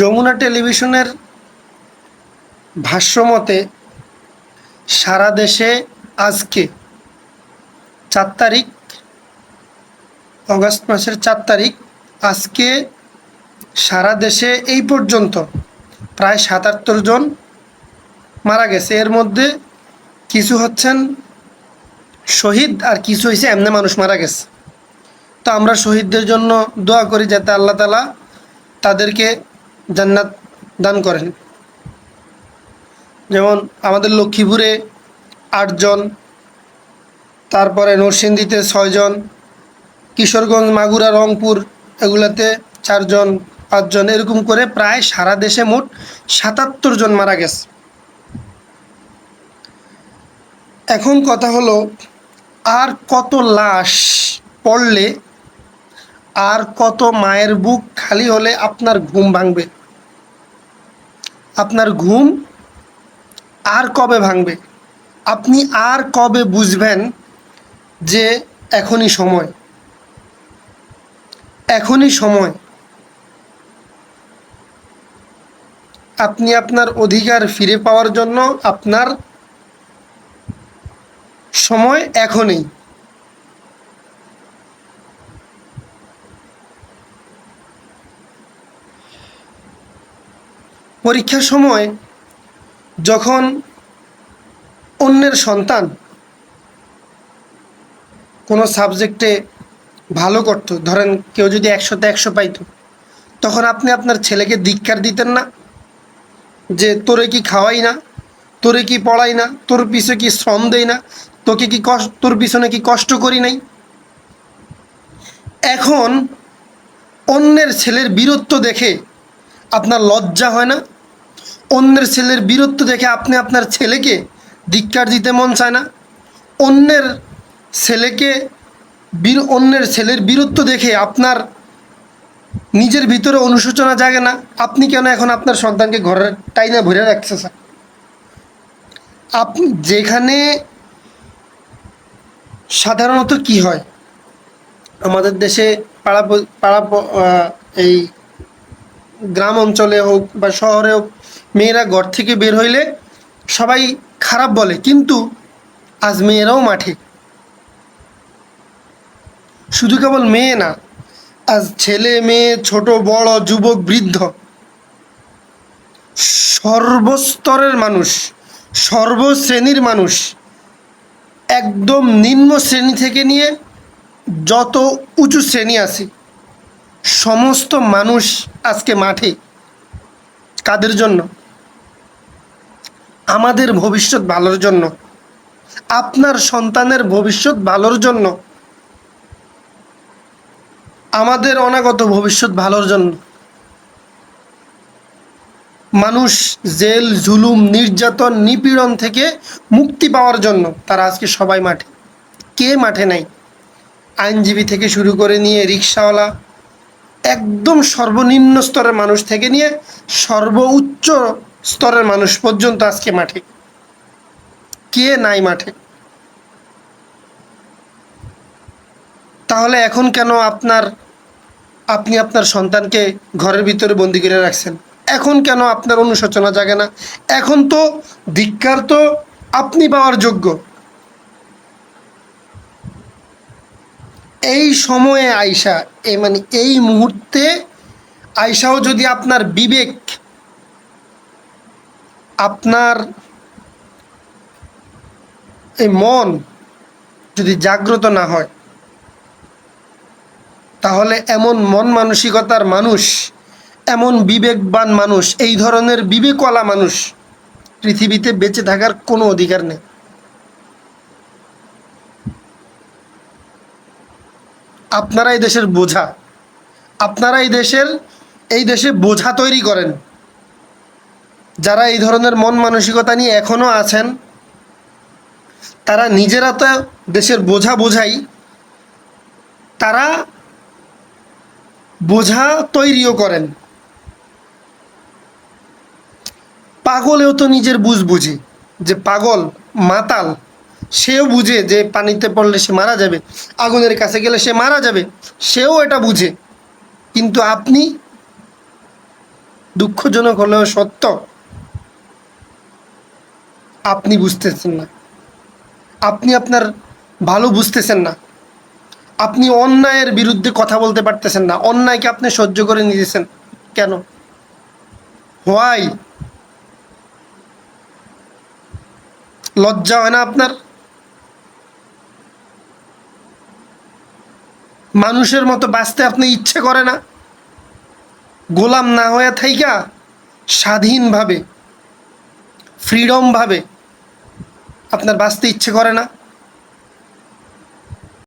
যমুনা টেলিভিশনের ভাষ্যমতে, সারা দেশে আজকে চার তারিখ, অগস্ট মাসের চার তারিখ, আজকে সারা দেশে এই পর্যন্ত প্রায় সাতাত্তর জন মারা গেছে। এর মধ্যে কিছু হচ্ছেন শহীদ আর কিছু হয়েছে এমনি মানুষ মারা গেছে। তো আমরা শহীদদের জন্য দোয়া করি যাতে আল্লাহ তালা তাদেরকে জান্নাত দান করেন। যেমন আমাদের লক্ষ্মীপুরে আটজন, তারপরে নরসিংদীতে ছয়জন, কিশোরগঞ্জ, মাগুরা, রংপুর এগুলাতে চারজন, পাঁচজন, এরকম করে প্রায় সারা দেশে মোট সাতাত্তর জন মারা গেছে। এখন কথা হলো, আর কত লাশ পড়লে আর কত মায়ের বুক খালি হলে আপনার ঘুম ভাঙবে? আপনার ঘুম আর কবে ভাঙবে? আপনি আর কবে বুঝবেন যে এখনই সময়? এখনই সময়। আপনি আপনার অধিকার ফিরে পাওয়ার জন্য আপনার সময় এখনই। পরীক্ষার সময় যখন অন্যের সন্তান কোনো সাবজেক্টে ভালো করতো, ধরেন কেউ যদি একশোতে একশো পাইতো, তখন আপনি আপনার ছেলেকে ধিক্কার দিতেন না যে, তোরে কি খাওয়াই না? তোরে কি পড়াই না? তোর পিছনে কি শ্রম দেই না? তোকে কি কষ্ট তোর পিছনে কি কষ্ট করি নাই? এখন অন্যের ছেলের বীরত্ব দেখে আপনার লজ্জা হয় না? অন্যের ছেলের বীরত্ব দেখে আপনি আপনার ছেলেকে ধিক্কার দিতে মন চায় না। অন্যের ছেলেকে বীর, অন্যের ছেলের বীরত্ব দেখে আপনার নিজের ভিতরে অনুশোচনা জাগে না। আপনি কেন এখন আপনার সন্তানকে ঘরের টাইনা ভরে স্যার? আপনি যেখানে সাধারণত কি হয়? আমাদের দেশে পাড়া পাড়া এই গ্রাম অঞ্চলে হোক বা শহরে হোক মেয়েরা ঘর থেকে বের হইলে সবাই খারাপ বলে, কিন্তু আজ মেয়েরাও মাঠে। শুধু কেবল মেয়ে না, আজ ছেলে, মেয়ে, ছোট, বড়, যুবক, বৃদ্ধ, সর্বস্তরের মানুষ, সর্বশ্রেণীর মানুষ, একদম নিম্ন শ্রেণি থেকে নিয়ে যত উঁচু শ্রেণি আছে, সমস্ত মানুষ আজকে মাঠে। কাদের জন্য? আমাদের ভবিষ্যৎ ভালোর জন্য, আপনার সন্তানের ভবিষ্যৎ ভালোর জন্য, আমাদের অনাগত ভবিষ্যৎ ভালোর জন্য। মানুষ জেল, জুলুম, নির্যাতন, নিপীড়ন থেকে মুক্তি পাওয়ার জন্য তারা আজকে সবাই মাঠে। কে মাঠে নাই? আইনজীবী থেকে শুরু করে নিয়ে রিক্সাওয়ালা, একদম সর্বনিম্ন স্তরের মানুষ থেকে নিয়ে সর্বোচ্চ স্তরের মানুষ পর্যন্ত আজকে মাঠে। কে নাই মাঠে? তাহলে এখন কেন আপনার, আপনি আপনার সন্তানকে ঘরের ভিতরে বন্দি করে রাখছেন? এখন কেন আপনার অনুশোচনা জাগে না? এখন তো ধিক্ষার তো আপনি পাওয়ার যোগ্য। এই সময়ে আয়সা এই মানে এই মুহূর্তে আয়সাও যদি আপনার বিবেক আপনার এই মন যদি জাগ্রত না হয়, তাহলে এমন মন মানসিকতার মানুষ, এমন বিবেকবান মানুষ, এই ধরনের বিবেকওয়ালা মানুষ পৃথিবীতে বেঁচে থাকার কোনো অধিকার নেই। আপনারা এই দেশের বোঝা। আপনারা এই দেশের, এই দেশে বোঝা তৈরি করেন। যারা এই ধরনের মন মানসিকতা নিয়ে এখনও আছেন, তারা নিজেরা তো দেশের বোঝা বোঝাই, তারা বোঝা তৈরিও করেন। পাগলেও তো নিজের বুঝ বুঝে, যে পাগল, মাতাল, সেও বুঝে যে পানিতে পড়লে সে মারা যাবে, আগুনের কাছে গেলে সে মারা যাবে, সেও এটা বুঝে। কিন্তু আপনি দুঃখজনক হলেও সত্য আপনি বুঝতেছেন না। আপনি আপনার ভালো বুঝতেছেন না। আপনি অন্যায়ের বিরুদ্ধে কথা বলতে পারতেছেন না। অন্যায়কে আপনি সহ্য করে নিয়েছেন কেন? হোয়াই লজ্জা হয় না আপনার? মানুষের মতো বাঁচতে আপনি ইচ্ছে করে না? গোলাম না হয়ে থাইকা স্বাধীনভাবে ফ্রিডমভাবে আপনার বাঁচতে ইচ্ছে করে না।